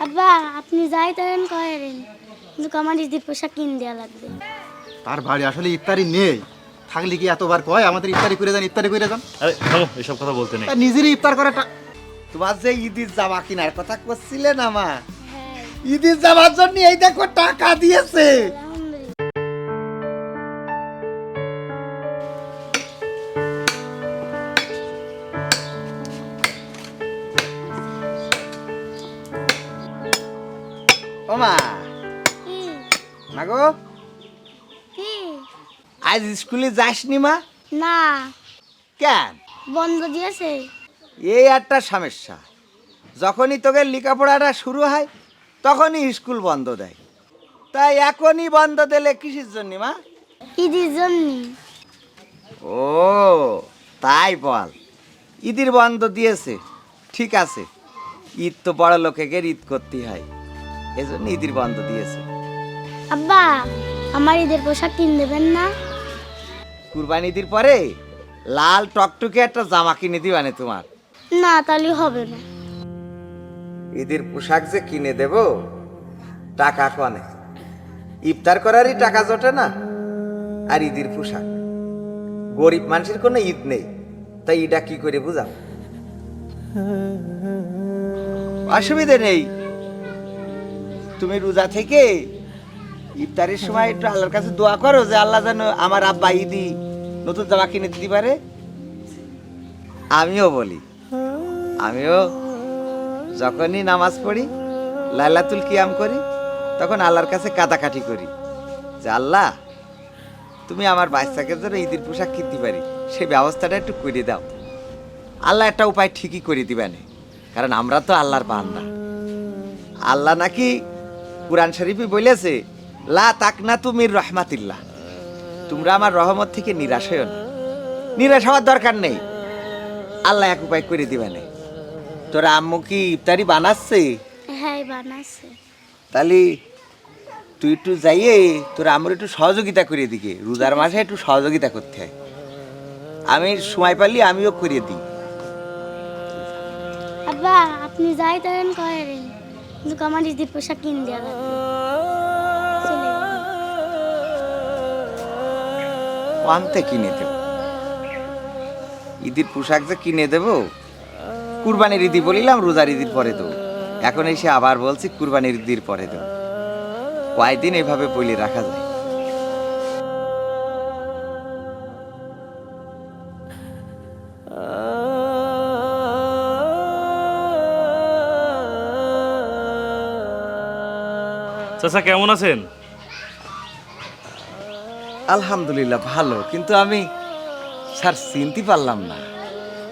আব্বা আপনি যাই তারেন কয়েন কিন্তু আমার ঈদের পোশাক কিন দেওয়া লাগবে। তার বাড়ি আসলে ইফতারি নেই। থাকলে কি এতবার কয় আমাদের ইফতারি করে যান ইফতারি করে যান আরে থামো এসব কথা বলতে নেই। তার নিজেরই ইফতার করাটা তোমার যে ঈদের জামা কেনার কথা করছিলে না মা হ্যাঁ। ঈদের জামার জন্য এই দেখো টাকা দিয়েছে। আজ স্কুলে যাসনি মা? না। কেন? বন্ধ দিয়েছে। এই একটা সমস্যা। যখনই তোকে লেখাপড়াটা শুরু হয় তখনই স্কুল বন্ধ দেয়। তাই এখনই বন্ধ দিলে কিসের জন্য মা? ঈদের জন্য। ও তাই বল। ঈদের বন্ধ দিয়েছে ঠিক আছে। ঈদ তো বড় লোকেদের ঈদ করতে হয়। এজন্য ঈদের বন্ধ দিয়েছে। আব্বা আমার ঈদের পোশাক কিন দেবেন না? কুরবানি ঈদের পরে লাল টকটকে একটা জামা কিনে দিবানে তোমার। না তাহলে হবে না। ঈদের পোশাক যে কিনে দেব টাকা কনে। ইফতার করারই টাকা জোটে না আর ঈদের পোশাক। গরিব মানুষের কোনো ঈদ নেই তাই এটা কি করে বুঝাও অসুবিধে নেই। তুমি রোজা থেকে ইফতারের সময় একটু আল্লাহর কাছে দোয়া করো যে আল্লাহ যেন আমার আব্বা ঈদি নতুন জামা কিনে দিতে পারে? আমিও বলি। আমিও যখনই নামাজ পড়ি, লাইলাতুল কিয়াম করি, তখন আল্লাহর কাছে কাটাকাটি করি। যে আল্লাহ, তুমি আমার বাচ্চাকে যেন ঈদের পোশাক কিনতে পারি সেই ব্যবস্থাটা একটু করে দাও। আল্লাহ একটা উপায় ঠিকই করে দিবেনে। কারণ আমরা তো আল্লাহর বান্দা। আল্লাহ নাকি কোরআন শরীফে বলেছে, লা তাকনা তুমির রহমাতিল্লাহ। তোমরা আমার রহমত থেকে নিরাশ হয়েও না। নিরাশ হওয়ার দরকার নেই। আল্লাহ এক উপায় করে দিবেনে। তোরা আম্মু কি ইফতারি বানাচ্ছে? হ্যাঁ বানাচ্ছে। তাহলে তুই একটু যাইয়ে তোর আমার একটু সহযোগিতা করে দিকে। রোজার মাসে একটু সহযোগিতা করতে হয়। আমি সময় পারলে আমিও করে দিই। আব্বা আপনি যাই তারেন কয়েন কিন্তু আমার ঈদের পোশাক কিন দেওয়া আনতে কিনে দেব। ঈদের পোশাক যে কিনে দেব, কুরবানির ঈদি বলিলাম, রোজার ঈদির পরে দেবো। এখন এসে আবার বলছি, কুরবানির ঈদির পরে দেবো। কয়দিন এভাবে বলে রাখা যায়? চাচা, কেমন আছেন? আলহামদুলিল্লাহ ভালো। কিন্তু আমি স্যার চিনতে পারলাম না।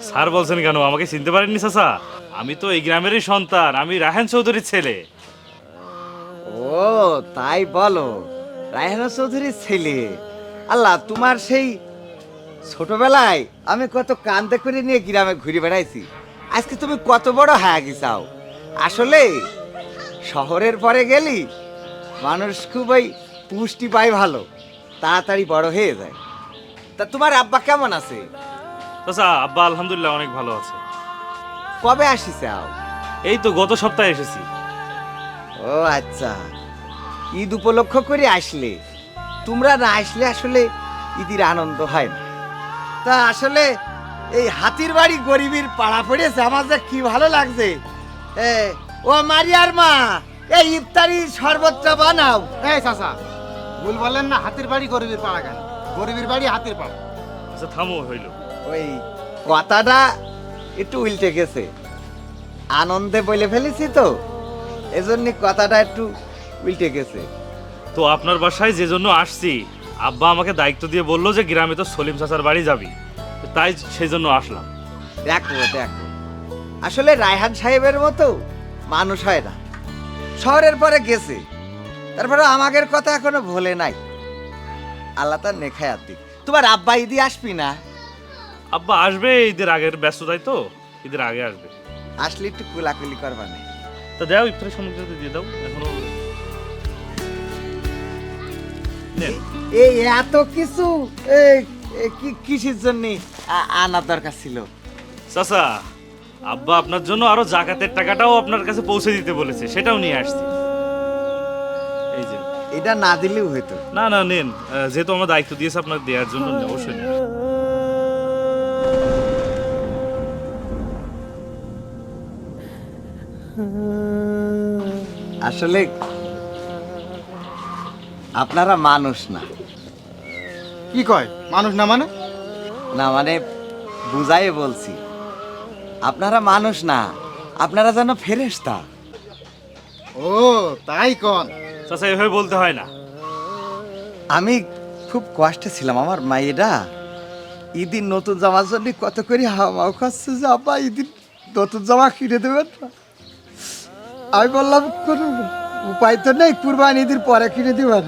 স্যার বলছেন কেন? আমাকে চিনতে পারেননি চাচা? আমি তো এই গ্রামেরই সন্তান আমি রাহেন চৌধুরীর ছেলে। ও তাই বলো। রায়হানা চৌধুরীর ছেলে। আল্লাহ তোমার সেই ছোটবেলায় আমি কত কান্দে করে নিয়ে গ্রামে ঘুরে বেড়াইছি। আজকে তুমি কত বড় হয়ে গেছাও। আসলে শহরের পরে গেলি মানুষ খুবই পুষ্টি পায় ভালো। তাড়াতাড়ি বড় হয়ে যায়। তা তোমার আব্বা কেমন আছে? চাচা আব্বা আলহামদুলিল্লাহ অনেক ভালো আছে। কবে আসিস আও? এই তো গত সপ্তাহে এসেছি। ও আচ্ছা ঈদ উপলক্ষ করে আসলে। তোমরা না আসলে আসলে ঈদের আনন্দ হয় না। তা আসলে এই হাতির বাড়ি গরিবের পাড়া পড়েছে আমার যে কি ভালো লাগছে। এ, ও মারিয়ার মা এই ইফতারি শরবতটা বানাও। হ্যাঁ চাচা ভুল বললেন না হাতির বাড়ি গরিবের পাড়া কেন? গরিবের বাড়ি হাতির পাড়া। আচ্ছা থামো হইল। ওই কথাটা একটু উল্টে গেছে। আনন্দে বলে ফেলেছি তো এজন্য কথাটা একটু উল্টে গেছে। তো আপনার বাসায় যে জন্য আসছি আব্বা আমাকে দায়িত্ব দিয়ে বলল যে গ্রামে তো সলিম চাচার বাড়ি যাবি। তাই সেই জন্য আসলাম। দেখো দেখো। আসলে রায়হান সাহেবের মতো মানুষ হয় না। শহরের পরে গেছে। তারপরে আমাদের কথা এখনও ভোলে নাই। আল্লাহ তার নেখায়াত দিক। তোমার আব্বা ইদি আসবি না? আব্বা আসবে ঈদের আগের ব্যস্ততায় তো ঈদের আগে আসবে। আসলে একটু কুলাকুলি করবা না। তা দাও ইফতারের সামগ্রী দিয়ে দাও এখনও নেন। এই এত কিছু? এই এই কি কিসের জন্য আনার দরকার ছিল? চাচা আব্বা আপনার জন্য আরও জাকাতের টাকাটাও আপনার কাছে পৌঁছে দিতে বলেছে সেটাও নিয়ে আসছি। এটা না দিলেও হইতো। না না নেন। যেহেতু আমার দায়িত্ব দিয়েছে আপনার দেওয়ার জন্য অবশ্যই নিন। আসলে আপনারা মানুষ না। কি কয়? মানুষ না মানে? না মানে বুঝাই বলছি। আপনারা মানুষ না আপনারা যেন ফেরেশতা। ও তাই কন। চাচা, এভাবে বলতে হয় না। আমি খুব কষ্টে ছিলাম আমার মায়েরা। ঈদিন নতুন জামার জন্য কত করে হাওয়াও খাচ্ছে যে আব্বা ঈদিন নতুন জামা কিনে দেবেন আমি বললাম, কোনো উপায় তো নেই, কুরবানি ঈদের পরে কিনে দেবেন।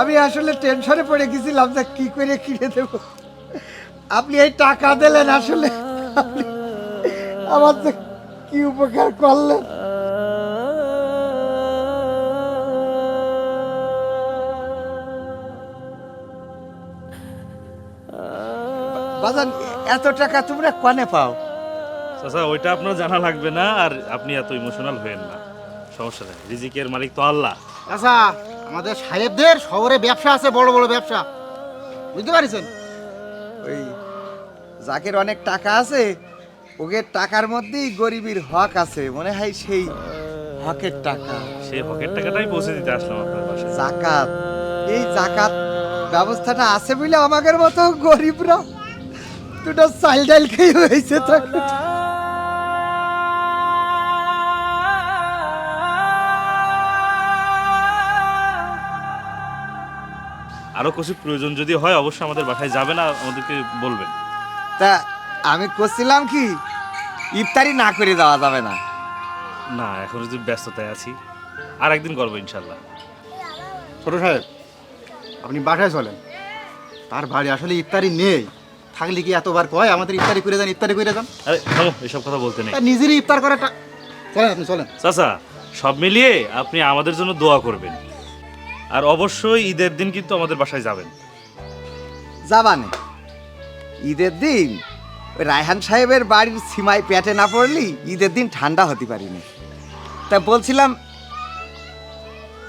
আমি আসলে টেনশনে পড়ে গেছিলাম যে কি করে কিনে দেব। আপনি এই টাকা দিলেন আসলে। আমার তো কি উপকার করলেন? বাজান এত টাকা তোমরা কনে পাও? চাচা ওইটা আপনার জানা লাগবে না আর আপনি এত ইমোশনাল হবেন না। সমস্যা নেই রিজিকের মালিক তো আল্লাহ। আচ্ছা আমাদের সাহেবদের শহরে ব্যবসা আছে বড় বড় ব্যবসা। বুঝতে পারিছেন? ওই যাকের অনেক টাকা আছে ওকে টাকার মধ্যেই গরিবের হক আছে মনে হয় সেই হকের টাকা। সেই হকের টাকাটাই পৌঁছে দিতে আসলাম আপনার বাসায় জাকাত এই জাকাত ব্যবস্থাটা আছে বলে আমাদের মতো গরিবরা দুটো চাল ডাল খেয়ে হয়েছে আরও কিছু প্রয়োজন যদি হয় অবশ্যই আমাদের বাসায় যাবেন আর আমাদেরকে বলবেন। তা আমি করছিলাম কি? ইফতারি না করে যাওয়া যাবে না। না এখন যদি ব্যস্ততায় আছি। আর একদিন করব ইনশাল্লাহ। ছোট সাহেব আপনি বাসায় চলেন। তার বাড়ি আসলে ইফতারি নেই। থাকলে কি এতবার কয়? আমাদের ইফতারি করে যান ইফতারি করে যান। আরে থামো এসব কথা বলতে নেই। তা নিজেরই ইফতার করাটা। চলেন আপনি চলেন। চাচা সব মিলিয়ে আপনি আমাদের জন্য দোয়া করবেন। আর অবশ্যই ঈদের দিন কিন্তু আমাদের বাসায় যাবেন। যাবানে? ঈদের দিন ওই রায়হান সাহেবের বাড়ির সীমায় পেটে না পড়লি ঈদের দিন ঠান্ডা হতে পারিনি। তা বলছিলাম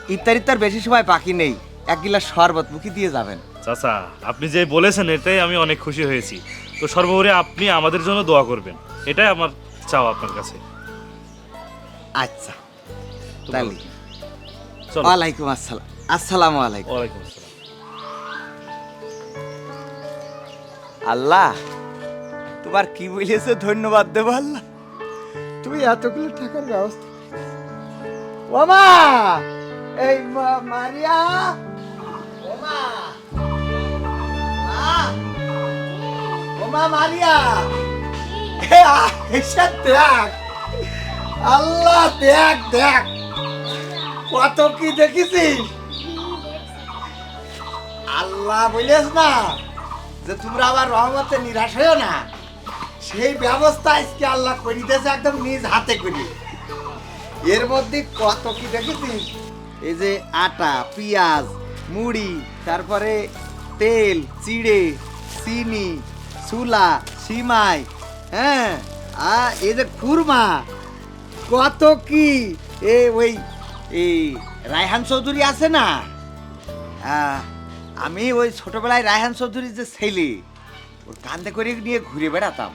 ইফতারির তার বেশি সময় বাকি নেই। এক গিলাস শরবত মুখি দিয়ে যাবেন। চাচা আপনি যে বলেছেন এটাই আমি অনেক খুশি হয়েছি। তো সর্বোপরি আপনি আমাদের জন্য দোয়া করবেন। এটাই আমার চাও আপনার কাছে। আচ্ছা। তাহলে চলো। ওয়ালাইকুম আসসালাম। আসসালামু আলাইকুম। ওয়ালাইকুম আসসালাম। আল্লাহ তোমার কি বলেছে ধন্যবাদ দেব আল্লাহ? তুমি এতগুলো টাকার ব্যবস্থা ওমা! এই মা- মারিয়া! আল্লাহ, দেখ দেখ। কত কি আল্লাহ বলিস না যে আবার রহমতে নিরাশ হয়েও না। সেই ব্যবস্থা আজকে আল্লাহ করে একদম নিজ হাতে করি। এর মধ্যে কত কি দেখেছিস? এই যে আটা, পেঁয়াজ মুড়ি তারপরে তেল চিড়ে চিনি সুলা সিমাই হ্যাঁ? আর এই যে খুরমা কত কি? এ ওই এই রায়হান চৌধুরী আছে না? আহ, আমি ওই ছোটবেলায় রায়হান চৌধুরীর যে ছেলে ওর কান্দে করে নিয়ে ঘুরে বেড়াতাম।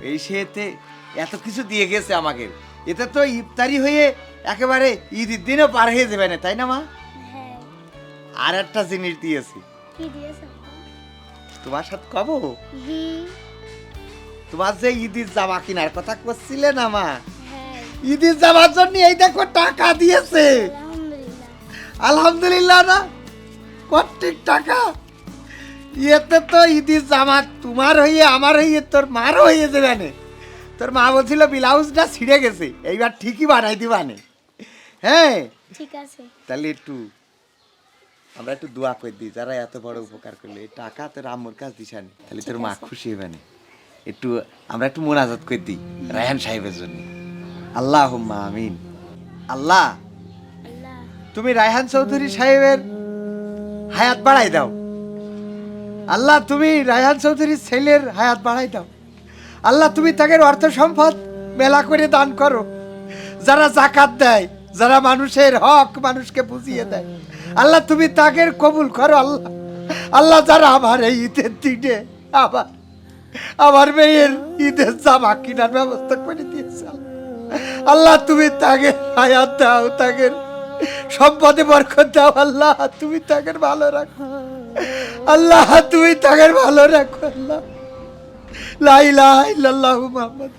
এই সেতে এত কিছু দিয়ে গেছে আমাকে। এতে তো ইফতারি হয়ে একেবারে ঈদের দিনও পার হয়ে যাবে না তাই না মা? হ্যাঁ আর একটা জিনিস দিয়েছি। কি দিয়েছে তোমার সাথে কব? তোমার যে ঈদের জামা কেনার কথা করছিলে না মা? হ্যাঁ। ঈদের জামার জন্য এই দেখো টাকা দিয়েছে। আলহামদুলিল্লাহ। না? কটিক টাকা। ইয়েতে তো ঈদের জামা তোমার হইয়ে আমার হইয়ে তোর মার হইয়ে যাবে তোর মা বলছিল ব্লাউজটা ছিঁড়ে গেছে এইবার ঠিকই বানাই দিবানে। হ্যাঁ? ঠিক আছে। তাহলে একটু আমরা একটু দোয়া করে দিই যারা এত বড় উপকার করল। এই টাকা তোর আম্মুর কাছ দিস আনি তাহলে তোর মা খুশি হবে না একটু আমরা একটু মোনাজাত করে দিই রায়হান সাহেবের জন্য। আল্লাহ আমিন। আল্লাহ আল্লাহ। তুমি রায়হান চৌধুরী সাহেবের হায়াত বাড়াই দাও। আল্লাহ তুমি রায়হান চৌধুরীর ছেলের হায়াত বাড়াই দাও। আল্লাহ তুমি তাদের অর্থ সম্পদ মেলা করে দান করো। যারা জাকাত দেয় যারা মানুষের হক মানুষকে বুঝিয়ে দেয় আল্লাহ, তুমি তাকে কবুল করো, আল্লাহ। আল্লাহ যারা আমার এই ঈদের দিনে আবার আমার মেয়ের ঈদের জামা কেনার ব্যবস্থা করে দিয়েছে, আল্লাহ। তুমি তাকে হায়াত দাও তাকে সম্পদে বরকত দাও, আল্লাহ। তুমি তাকে ভালো রাখো। আল্লাহ, তুমি তাকে ভালো রাখো, আল্লাহ। লা ইলাহা ইল্লাল্লাহু মুহাম্মাদ